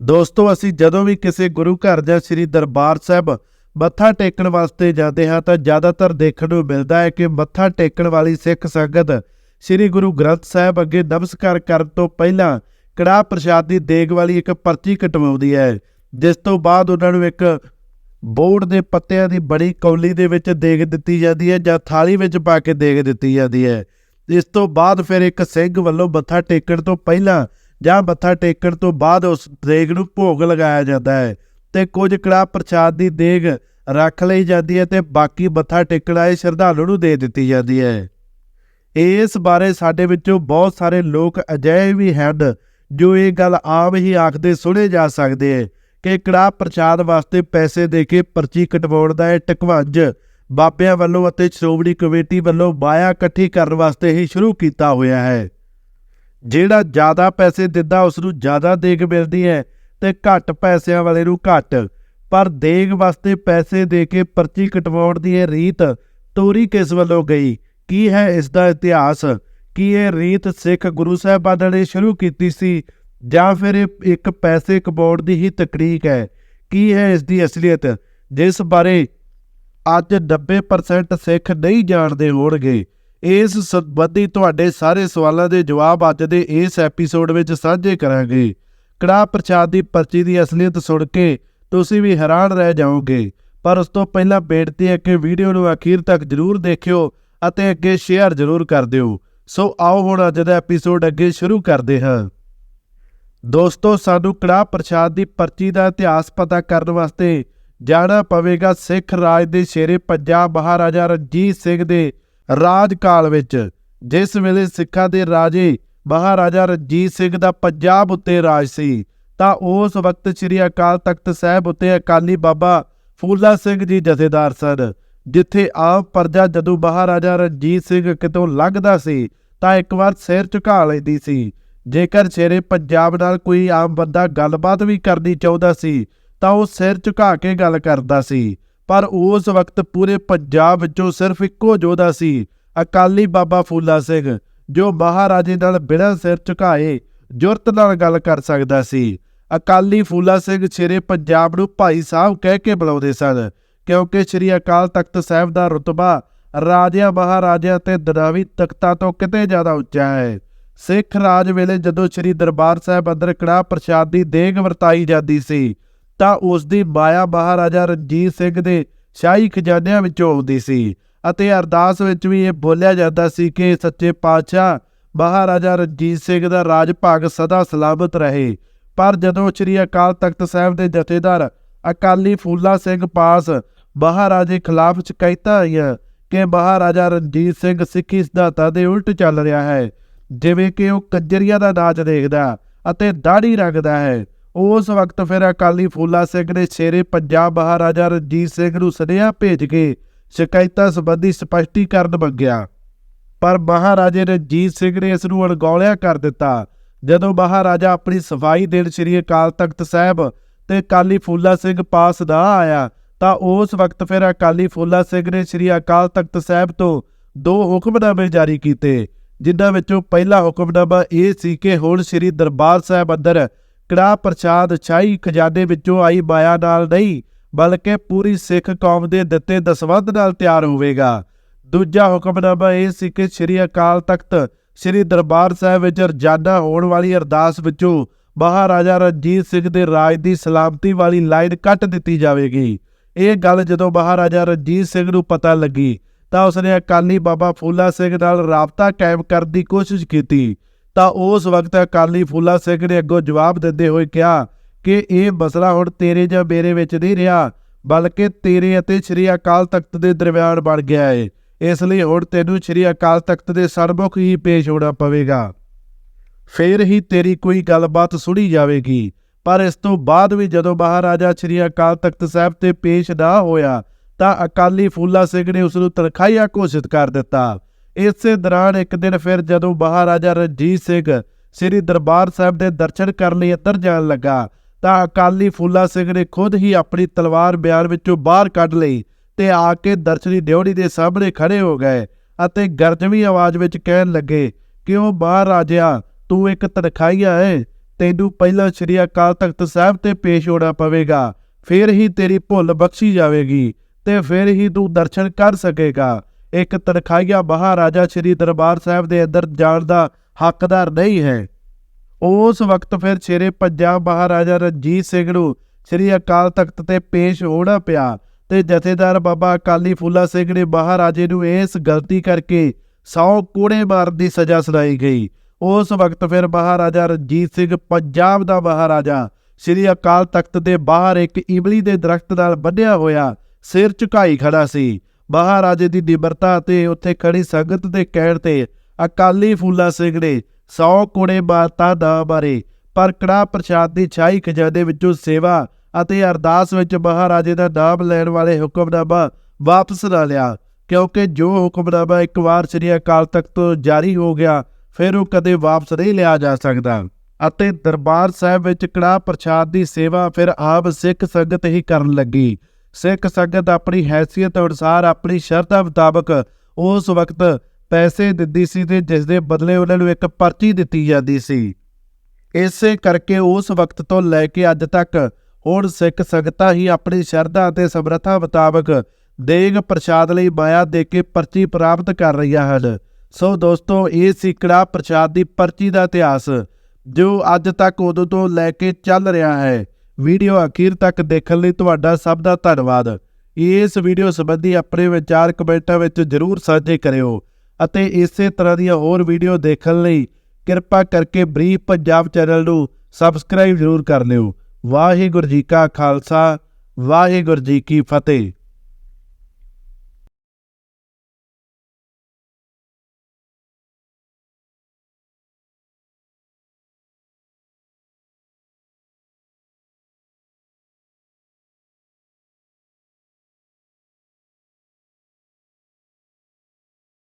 ਦੋਸਤੋ, ਅਸੀਂ ਜਦੋਂ ਵੀ ਕਿਸੇ ਗੁਰੂ ਘਰ ਜਾਂ ਸ੍ਰੀ ਦਰਬਾਰ ਸਾਹਿਬ ਮੱਥਾ ਟੇਕਣ ਵਾਸਤੇ ਜਾਂਦੇ ਹਾਂ ਤਾਂ ਜ਼ਿਆਦਾਤਰ ਦੇਖਣ ਨੂੰ ਮਿਲਦਾ ਹੈ ਕਿ ਮੱਥਾ ਟੇਕਣ ਵਾਲੀ ਸਿੱਖ ਸੰਗਤ ਸ੍ਰੀ ਗੁਰੂ ਗ੍ਰੰਥ ਸਾਹਿਬ ਅੱਗੇ ਨਮਸਕਾਰ ਕਰਨ ਤੋਂ ਪਹਿਲਾਂ ਕੜਾਹ ਪ੍ਰਸ਼ਾਦ ਦੀ ਦੇਗ ਵਾਲੀ ਇੱਕ ਪਰਚੀ ਕਟਵਾਉਂਦੀ ਹੈ, ਜਿਸ ਤੋਂ ਬਾਅਦ ਉਹਨਾਂ ਨੂੰ ਇੱਕ ਬੋਰਡ ਦੇ ਪੱਤਿਆਂ ਦੀ ਬੜੀ ਕੌਲੀ ਦੇ ਵਿੱਚ ਦੇਗ ਦਿੱਤੀ ਜਾਂਦੀ ਹੈ ਜਾਂ ਥਾਲੀ ਵਿੱਚ ਪਾ ਕੇ ਦੇਗ ਦਿੱਤੀ ਜਾਂਦੀ ਹੈ। ਇਸ ਤੋਂ ਬਾਅਦ ਫਿਰ ਇੱਕ ਸਿੰਘ ਵੱਲੋਂ ਮੱਥਾ ਟੇਕਣ ਤੋਂ ਪਹਿਲਾਂ ਜਾਂ ਮੱਥਾ ਟੇਕਣ ਤੋਂ ਬਾਅਦ ਉਸ ਦੇਗ ਨੂੰ ਭੋਗ ਲਗਾਇਆ ਜਾਂਦਾ ਹੈ ਤੇ ਕੁਝ ਕੜਾਹ ਪ੍ਰਸ਼ਾਦ ਦੀ ਦੇਗ ਰੱਖ ਲਈ ਜਾਂਦੀ ਹੈ ਤੇ ਬਾਕੀ ਮੱਥਾ ਟੇਕਣ ਆਏ ਸ਼ਰਧਾਲੂ ਨੂੰ ਦੇ ਦਿੱਤੀ ਜਾਂਦੀ ਹੈ। ਇਸ ਬਾਰੇ ਸਾਡੇ ਵਿੱਚੋਂ ਬਹੁਤ ਸਾਰੇ ਲੋਕ ਅਜਿਹੇ ਵੀ ਹਨ ਜੋ ਇਹ ਗੱਲ ਆਮ ਹੀ ਆਖਦੇ ਸੁਣੇ ਜਾ ਸਕਦੇ ਹੈ ਕਿ ਕੜਾਹ ਪ੍ਰਸ਼ਾਦ ਵਾਸਤੇ ਪੈਸੇ ਦੇ ਕੇ ਪਰਚੀ ਕਟਵਾਉਣ ਦਾ ਇਹ ਟਕਵੰਜ ਬਾਬਿਆਂ ਵੱਲੋਂ ਅਤੇ ਸ਼੍ਰੋਮਣੀ ਕਮੇਟੀ ਵੱਲੋਂ ਮਾਇਆ ਇਕੱਠੀ ਕਰਨ ਵਾਸਤੇ ਹੀ ਸ਼ੁਰੂ ਕੀਤਾ ਹੋਇਆ ਹੈ। ਜਿਹੜਾ ਜ਼ਿਆਦਾ ਪੈਸੇ ਦਿੰਦਾ ਉਸ ਨੂੰ ਜ਼ਿਆਦਾ ਦੇਗ ਮਿਲਦੀ ਹੈ ਤੇ ਘੱਟ ਪੈਸਿਆਂ ਵਾਲੇ ਨੂੰ ਘੱਟ। ਪਰ ਦੇਗ ਵਾਸਤੇ ਪੈਸੇ ਦੇ ਕੇ ਪਰਚੀ ਕਟਵਾਉਣ ਦੀ ਇਹ ਰੀਤ ਤੋਰੀ ਕਿਸ ਵੱਲੋਂ ਗਈ? ਕੀ ਹੈ ਇਸ ਦਾ ਇਤਿਹਾਸ? ਕੀ ਇਹ ਰੀਤ ਸਿੱਖ ਗੁਰੂ ਸਾਹਿਬਾਨਾਂ ਨੇ ਸ਼ੁਰੂ ਕੀਤੀ ਸੀ? ਜਾਂ ਫਿਰ ਇਹ ਇੱਕ ਪੈਸੇ ਕਮਾਉਣ ਦੀ ਹੀ ਤਕਨੀਕ ਹੈ? ਕੀ ਹੈ ਇਸ ਦੀ ਅਸਲੀਅਤ? ਜਿਸ ਬਾਰੇ ਅੱਜ 90% ਸਿੱਖ ਨਹੀਂ ਜਾਣਦੇ ਹੋਣਗੇ। ਇਸ ਸੰਬੰਧੀ ਤੁਹਾਡੇ ਸਾਰੇ ਸਵਾਲਾਂ ਦੇ ਜਵਾਬ ਅੱਜ ਦੇ ਇਸ ਐਪੀਸੋਡ ਵਿੱਚ ਸਾਂਝੇ ਕਰਾਂਗੇ। ਕੜਾਹ ਪ੍ਰਸ਼ਾਦ ਦੀ ਪਰਚੀ ਦੀ ਅਸਲੀਅਤ ਸੁਣ ਕੇ ਤੁਸੀਂ ਵੀ ਹੈਰਾਨ ਰਹਿ ਜਾਓਗੇ। ਪਰ ਉਸ ਤੋਂ ਪਹਿਲਾਂ ਬੇਨਤੀ ਹੈ ਕਿ ਵੀਡੀਓ ਨੂੰ ਅਖੀਰ ਤੱਕ ਜਰੂਰ ਦੇਖਿਓ ਅਤੇ ਅੱਗੇ ਸ਼ੇਅਰ ਜਰੂਰ ਕਰ ਦਿਓ। ਸੋ ਆਓ ਹੁਣ ਅੱਜ ਦਾ ਐਪੀਸੋਡ ਅੱਗੇ ਸ਼ੁਰੂ ਕਰਦੇ ਹਾਂ। ਦੋਸਤੋ, ਸਾਨੂੰ ਕੜਾਹ ਪ੍ਰਸ਼ਾਦ ਦੀ ਪਰਚੀ ਦਾ ਇਤਿਹਾਸ ਪਤਾ ਕਰਨ ਵਾਸਤੇ ਜਾਣਾ ਪਵੇਗਾ ਸਿੱਖ ਰਾਜ ਦੇ ਸ਼ੇਰੇ ਪੰਜਾਬ ਮਹਾਰਾਜਾ ਰਣਜੀਤ ਸਿੰਘ ਦੇ ਰਾਜ ਕਾਲ ਵਿੱਚ, ਜਿਸ ਵੇਲੇ ਸਿੱਖਾਂ ਦੇ ਰਾਜੇ ਮਹਾਰਾਜਾ ਰਣਜੀਤ ਸਿੰਘ ਦਾ ਪੰਜਾਬ ਉੱਤੇ ਰਾਜ ਸੀ, ਤਾਂ ਉਸ ਵਕਤ ਸ੍ਰੀ ਅਕਾਲ ਤਖਤ ਸਾਹਿਬ ਉੱਤੇ ਅਕਾਲੀ ਬਾਬਾ ਫੂਲਾ ਸਿੰਘ ਜੀ ਜਥੇਦਾਰ ਸਨ, ਜਿੱਥੇ ਆਮ ਪਰਜਾ ਜਦੋਂ ਮਹਾਰਾਜਾ ਰਣਜੀਤ ਸਿੰਘ ਕਿਤੋਂ ਲੰਘਦਾ ਸੀ, ਤਾਂ ਇੱਕ ਵਾਰ ਸਿਰ ਝੁਕਾ ਲੈਂਦੀ ਸੀ। ਜੇਕਰ ਸ਼ੇਰੇ ਪੰਜਾਬ ਨਾਲ ਕੋਈ ਆਮ ਬੰਦਾ ਗੱਲਬਾਤ ਵੀ ਕਰਨੀ ਚਾਹੁੰਦਾ ਸੀ, ਤਾਂ ਉਹ ਸਿਰ ਝੁਕਾ ਕੇ ਗੱਲ ਕਰਦਾ ਸੀ। ਪਰ ਉਸ ਵਕਤ ਪੂਰੇ ਪੰਜਾਬ ਵਿੱਚੋਂ ਸਿਰਫ ਇੱਕੋ ਯੋਧਾ ਸੀ, ਅਕਾਲੀ ਬਾਬਾ ਫੂਲਾ ਸਿੰਘ, ਜੋ ਮਹਾਰਾਜੇ ਨਾਲ ਬਿਨਾਂ ਸਿਰ ਝੁਕਾਏ ਜੁਰਤ ਨਾਲ ਗੱਲ ਕਰ ਸਕਦਾ ਸੀ। ਅਕਾਲੀ ਫੂਲਾ ਸਿੰਘ ਸ਼ੇਰੇ ਪੰਜਾਬ ਨੂੰ ਭਾਈ ਸਾਹਿਬ ਕਹਿ ਕੇ ਬੁਲਾਉਂਦੇ ਸਨ, ਕਿਉਂਕਿ ਸ੍ਰੀ ਅਕਾਲ ਤਖਤ ਸਾਹਿਬ ਦਾ ਰਤਬਾ ਰਾਜਿਆਂ ਮਹਾਰਾਜਿਆਂ ਤੇ ਦਰਾਵੀ ਤਖਤਾਂ ਤੋਂ ਕਿਤੇ ਜ਼ਿਆਦਾ ਉੱਚਾ ਹੈ। ਸਿੱਖ ਰਾਜ ਵੇਲੇ ਜਦੋਂ ਸ੍ਰੀ ਦਰਬਾਰ ਸਾਹਿਬ ਅੰਦਰ ਕੜਾਹ ਪ੍ਰਸ਼ਾਦ ਦੀ ਦੇਗ ਵਰਤਾਈ ਜਾਂਦੀ ਸੀ ਤਾਂ ਉਸ ਦੀ ਮਾਇਆ ਮਹਾਰਾਜਾ ਰਣਜੀਤ ਸਿੰਘ ਦੇ ਸ਼ਾਹੀ ਖਜ਼ਾਨਿਆਂ ਵਿੱਚੋਂ ਆਉਂਦੀ ਸੀ ਅਤੇ ਅਰਦਾਸ ਵਿੱਚ ਵੀ ਇਹ ਬੋਲਿਆ ਜਾਂਦਾ ਸੀ ਕਿ ਸੱਚੇ ਪਾਤਸ਼ਾਹ ਮਹਾਰਾਜਾ ਰਣਜੀਤ ਸਿੰਘ ਦਾ ਰਾਜ ਭਾਗ ਸਦਾ ਸਲਾਮਤ ਰਹੇ। ਪਰ ਜਦੋਂ ਸ੍ਰੀ ਅਕਾਲ ਤਖਤ ਸਾਹਿਬ ਦੇ ਜਥੇਦਾਰ ਅਕਾਲੀ ਫੂਲਾ ਸਿੰਘ ਪਾਸ ਮਹਾਰਾਜੇ ਖਿਲਾਫ ਸ਼ਿਕਾਇਤਾਂ ਆਈਆਂ ਕਿ ਮਹਾਰਾਜਾ ਰਣਜੀਤ ਸਿੰਘ ਸਿੱਖੀ ਸਿਧਾਂਤਾਂ ਦੇ ਉਲਟ ਚੱਲ ਰਿਹਾ ਹੈ, ਜਿਵੇਂ ਕਿ ਉਹ ਕੰਜਰੀਆਂ ਦਾ ਨਾਚ ਦੇਖਦਾ ਅਤੇ ਦਾੜੀ ਰੱਖਦਾ ਹੈ ਉਸ ਵਕਤ ਫਿਰ ਅਕਾਲੀ ਫੂਲਾ ਸਿੰਘ ਨੇ ਸ਼ੇਰੇ ਪੰਜਾਬ ਮਹਾਰਾਜਾ ਰਣਜੀਤ ਸਿੰਘ ਨੂੰ ਸੁਨੇਹਾ ਭੇਜ ਕੇ ਸ਼ਿਕਾਇਤਾਂ ਸੰਬੰਧੀ ਸਪਸ਼ਟੀਕਰਨ ਮੰਗਿਆ। ਪਰ ਮਹਾਰਾਜੇ ਰਣਜੀਤ ਸਿੰਘ ਨੇ ਇਸ ਨੂੰ ਅਣਗੌਲਿਆ ਕਰ ਦਿੱਤਾ। ਜਦੋਂ ਮਹਾਰਾਜਾ ਆਪਣੀ ਸਫ਼ਾਈ ਦੇਣ ਸ੍ਰੀ ਅਕਾਲ ਤਖਤ ਸਾਹਿਬ ਤੇ ਅਕਾਲੀ ਫੂਲਾ ਸਿੰਘ ਪਾਸ ਨਾ ਆਇਆ, ਤਾਂ ਉਸ ਵਕਤ ਫਿਰ ਅਕਾਲੀ ਫੂਲਾ ਸਿੰਘ ਨੇ ਸ੍ਰੀ ਅਕਾਲ ਤਖਤ ਸਾਹਿਬ ਤੋਂ ਦੋ ਹੁਕਮਨਾਮੇ ਜਾਰੀ ਕੀਤੇ, ਜਿਨ੍ਹਾਂ ਵਿੱਚੋਂ ਪਹਿਲਾ ਹੁਕਮਨਾਮਾ ਇਹ ਸੀ ਕਿ ਹੁਣ ਸ੍ਰੀ ਦਰਬਾਰ ਸਾਹਿਬ ਅੰਦਰ ਕੜਾਹ ਪ੍ਰਸ਼ਾਦ ਸ਼ਾਹੀ ਖਜ਼ਾਨੇ ਵਿੱਚੋਂ ਆਈ ਮਾਇਆ ਨਾਲ ਨਹੀਂ, ਬਲਕਿ ਪੂਰੀ ਸਿੱਖ ਕੌਮ ਦੇ ਦਿੱਤੇ ਦਸਵੰਧ ਨਾਲ ਤਿਆਰ ਹੋਵੇਗਾ। ਦੂਜਾ ਹੁਕਮਨਾਮਾ ਇਹ ਸੀ ਕਿ ਸ੍ਰੀ ਅਕਾਲ ਤਖਤ, ਸ੍ਰੀ ਦਰਬਾਰ ਸਾਹਿਬ ਵਿੱਚ ਰੋਜ਼ਾਨਾ ਹੋਣ ਵਾਲੀ ਅਰਦਾਸ ਵਿੱਚੋਂ ਮਹਾਰਾਜਾ ਰਣਜੀਤ ਸਿੰਘ ਦੇ ਰਾਜ ਦੀ ਸਲਾਮਤੀ ਵਾਲੀ ਲਾਈਨ ਕੱਟ ਦਿੱਤੀ ਜਾਵੇਗੀ। ਇਹ ਗੱਲ ਜਦੋਂ ਮਹਾਰਾਜਾ ਰਣਜੀਤ ਸਿੰਘ ਨੂੰ ਪਤਾ ਲੱਗੀ, ਤਾਂ ਉਸਨੇ ਅਕਾਲੀ ਬਾਬਾ ਫੂਲਾ ਸਿੰਘ ਨਾਲ ਰਾਬਤਾ ਕਾਇਮ ਕਰਨ ਦੀ ਕੋਸ਼ਿਸ਼ ਕੀਤੀ। ਤਾਂ ਉਸ ਵਕਤ ਅਕਾਲੀ ਫੂਲਾ ਸਿੰਘ ਨੇ ਅੱਗੋਂ ਜਵਾਬ ਦਿੰਦੇ ਹੋਏ ਕਿਹਾ ਕਿ ਇਹ ਮਸਲਾ ਹੁਣ ਤੇਰੇ ਜਾਂ ਮੇਰੇ ਵਿੱਚ ਨਹੀਂ ਰਿਹਾ, ਬਲਕਿ ਤੇਰੇ ਅਤੇ ਸ੍ਰੀ ਅਕਾਲ ਤਖਤ ਦੇ ਦਰਮਿਆਨ ਬਣ ਗਿਆ ਹੈ ਇਸ ਲਈ ਹੁਣ ਤੈਨੂੰ ਸ੍ਰੀ ਅਕਾਲ ਤਖਤ ਦੇ ਸਰਮੁਖ ਹੀ ਪੇਸ਼ ਹੋਣਾ ਪਵੇਗਾ। ਫੇਰ ਹੀ ਤੇਰੀ ਕੋਈ ਗੱਲਬਾਤ ਸੁਣੀ ਜਾਵੇਗੀ। ਪਰ ਇਸ ਤੋਂ ਬਾਅਦ ਵੀ ਜਦੋਂ ਮਹਾਰਾਜਾ ਸ੍ਰੀ ਅਕਾਲ ਤਖਤ ਸਾਹਿਬ ਤੇ ਪੇਸ਼ ਨਾ ਹੋਇਆ, ਤਾਂ ਅਕਾਲੀ ਫੂਲਾ ਸਿੰਘ ਨੇ ਉਸ ਨੂੰ ਤਨਖਾਹੀਆ ਘੋਸ਼ਿਤ ਕਰ ਦਿੱਤਾ। ਇਸੇ ਦੌਰਾਨ ਇੱਕ ਦਿਨ ਫਿਰ ਜਦੋਂ ਮਹਾਰਾਜਾ ਰਣਜੀਤ ਸਿੰਘ ਸ੍ਰੀ ਦਰਬਾਰ ਸਾਹਿਬ ਦੇ ਦਰਸ਼ਨ ਕਰਨ ਲਈ ਅੰਦਰ ਜਾਣ ਲੱਗਾ, ਤਾਂ ਅਕਾਲੀ ਫੂਲਾ ਸਿੰਘ ਨੇ ਖੁਦ ਹੀ ਆਪਣੀ ਤਲਵਾਰ ਬਿਆਨ ਵਿੱਚੋਂ ਬਾਹਰ ਕੱਢ ਲਈ ਤੇ ਆ ਕੇ ਦਰਸ਼ਨੀ ਡਿਉੜੀ ਦੇ ਸਾਹਮਣੇ ਖੜੇ ਹੋ ਗਏ ਅਤੇ ਗਰਜਵੀਂ ਆਵਾਜ਼ ਵਿੱਚ ਕਹਿਣ ਲੱਗੇ ਕਿ ਉਹ ਮਹਾਰਾਜਾ ਤੂੰ ਇੱਕ ਤਨਖਾਹੀਆ ਹੈ? ਤੈਨੂੰ ਪਹਿਲਾਂ ਸ੍ਰੀ ਅਕਾਲ ਤਖਤ ਸਾਹਿਬ ਤੇ ਪੇਸ਼ ਹੋਣਾ ਪਵੇਗਾ, ਫਿਰ ਹੀ ਤੇਰੀ ਭੁੱਲ ਬਖਸ਼ੀ ਜਾਵੇਗੀ ਤੇ ਫਿਰ ਹੀ ਤੂੰ ਦਰਸ਼ਨ ਕਰ ਸਕੇਗਾ। ਇੱਕ ਤਨਖਾਹੀਆ ਮਹਾਰਾਜਾ ਸ੍ਰੀ ਦਰਬਾਰ ਸਾਹਿਬ ਦੇ ਅੰਦਰ ਜਾਣ ਦਾ ਹੱਕਦਾਰ ਨਹੀਂ ਹੈ। ਉਸ ਵਕਤ ਫਿਰ ਸ਼ੇਰੇ ਪੰਜਾਬ ਮਹਾਰਾਜਾ ਰਣਜੀਤ ਸਿੰਘ ਨੂੰ ਸ੍ਰੀ ਅਕਾਲ ਤਖਤ ਤੇ ਪੇਸ਼ ਹੋਣਾ ਪਿਆ ਤੇ ਜਥੇਦਾਰ ਬਾਬਾ ਅਕਾਲੀ ਫੂਲਾ ਸਿੰਘ ਨੇ ਮਹਾਰਾਜੇ ਨੂੰ ਇਸ ਗਲਤੀ ਕਰਕੇ 100 ਕੋੜੇ ਮਾਰਨ ਦੀ ਸਜ਼ਾ ਸੁਣਾਈ ਗਈ। ਉਸ ਵਕਤ ਫਿਰ ਮਹਾਰਾਜਾ ਰਣਜੀਤ ਸਿੰਘ ਪੰਜਾਬ ਦਾ ਮਹਾਰਾਜਾ ਸ੍ਰੀ ਅਕਾਲ ਤਖਤ ਦੇ ਬਾਹਰ ਇੱਕ ਇਮਲੀ ਦੇ ਦਰਖਤ ਨਾਲ ਬੰਨਿਆ ਹੋਇਆ ਸਿਰ ਝੁਕਾਈ ਖੜਾ ਸੀ। ਮਹਾਰਾਜੇ ਦੀ ਨਿਮਰਤਾ ਤੇ ਉੱਥੇ ਖੜੀ ਸੰਗਤ ਦੇ ਕਹਿਣ ਤੇ ਅਕਾਲੀ ਫੂਲਾ ਸਿੰਘ ਨੇ 100 ਕੋੜੇ ਮਾਰਤਾ ਦਾ ਮਾਰੇ। ਪਰ ਕੜਾ ਪ੍ਰਸ਼ਾਦ ਦੀ ਛਾਈ ਖਜ਼ਾਨੇ ਵਿੱਚੋਂ ਸੇਵਾ ਅਤੇ ਅਰਦਾਸ ਵਿੱਚ ਮਹਾਰਾਜੇ ਦਾ ਨਾਮ ਲੈਣ ਵਾਲੇ ਹੁਕਮਨਾਮਾ ਵਾਪਸ ਨਾ ਲਿਆ। ਕਿਉਂਕਿ ਜੋ ਹੁਕਮਨਾਮਾ ਇੱਕ ਵਾਰ ਸ੍ਰੀ ਅਕਾਲ ਤਖਤ ਤੋਂ ਜਾਰੀ ਹੋ ਗਿਆ, ਫਿਰ ਉਹ ਕਦੇ ਵਾਪਸ ਨਹੀਂ ਲਿਆ ਜਾ ਸਕਦਾ। ਅਤੇ ਦਰਬਾਰ ਸਾਹਿਬ ਵਿੱਚ ਕੜਾ ਪ੍ਰਸ਼ਾਦ ਦੀ ਸੇਵਾ ਫਿਰ ਆਪ ਸਿੱਖ ਸੰਗਤ ਹੀ ਕਰਨ ਲੱਗੀ। ਸਿੱਖ ਸੰਗਤ ਆਪਣੀ ਹੈਸੀਅਤ ਅਨੁਸਾਰ ਆਪਣੀ ਸ਼ਰਧਾ ਮੁਤਾਬਕ ਉਸ ਵਕਤ ਪੈਸੇ ਦਿੰਦੀ ਸੀ ਤੇ ਜਿਸ ਦੇ ਬਦਲੇ ਉਹਨਾਂ ਨੂੰ ਇੱਕ ਪਰਚੀ ਦਿੱਤੀ ਜਾਂਦੀ ਸੀ। ਇਸੇ ਕਰਕੇ ਉਸ ਵਕਤ ਤੋਂ ਲੈ ਕੇ ਅੱਜ ਤੱਕ ਹੁਣ ਸਿੱਖ ਸੰਗਤਾਂ ਹੀ ਆਪਣੀ ਸ਼ਰਧਾ ਅਤੇ ਸਮਰੱਥਾ ਮੁਤਾਬਕ ਦੇਗ ਪ੍ਰਸ਼ਾਦ ਲਈ ਮਾਇਆ ਦੇ ਕੇ ਪਰਚੀ ਪ੍ਰਾਪਤ ਕਰ ਰਹੀਆਂ ਹਨ। ਸੋ ਦੋਸਤੋ, ਇਹ ਸੀ ਕੜਾ ਪ੍ਰਸ਼ਾਦ ਦੀ ਪਰਚੀ ਦਾ ਇਤਿਹਾਸ, ਜੋ ਅੱਜ ਤੱਕ ਉਦੋਂ ਤੋਂ ਲੈ ਕੇ ਚੱਲ ਰਿਹਾ ਹੈ। ਵੀਡੀਓ ਅਖੀਰ ਤੱਕ ਦੇਖਣ ਲਈ ਤੁਹਾਡਾ ਸਭ ਦਾ ਧੰਨਵਾਦ। ਇਸ ਵੀਡੀਓ ਸੰਬੰਧੀ ਆਪਣੇ ਵਿਚਾਰ ਕਮੈਂਟਾਂ ਵਿੱਚ ਜ਼ਰੂਰ ਸਾਂਝੇ ਕਰਿਓ ਅਤੇ ਇਸੇ ਤਰ੍ਹਾਂ ਦੀਆਂ ਹੋਰ ਵੀਡੀਓ ਦੇਖਣ ਲਈ ਕਿਰਪਾ ਕਰਕੇ ਬਰੀਫ ਪੰਜਾਬ ਚੈਨਲ ਨੂੰ ਸਬਸਕ੍ਰਾਈਬ ਜ਼ਰੂਰ ਕਰ ਲਿਓ। ਵਾਹਿਗੁਰੂ ਜੀ ਕਾ ਖਾਲਸਾ, ਵਾਹਿਗੁਰੂ ਜੀ ਕੀ ਫਤਿਹ।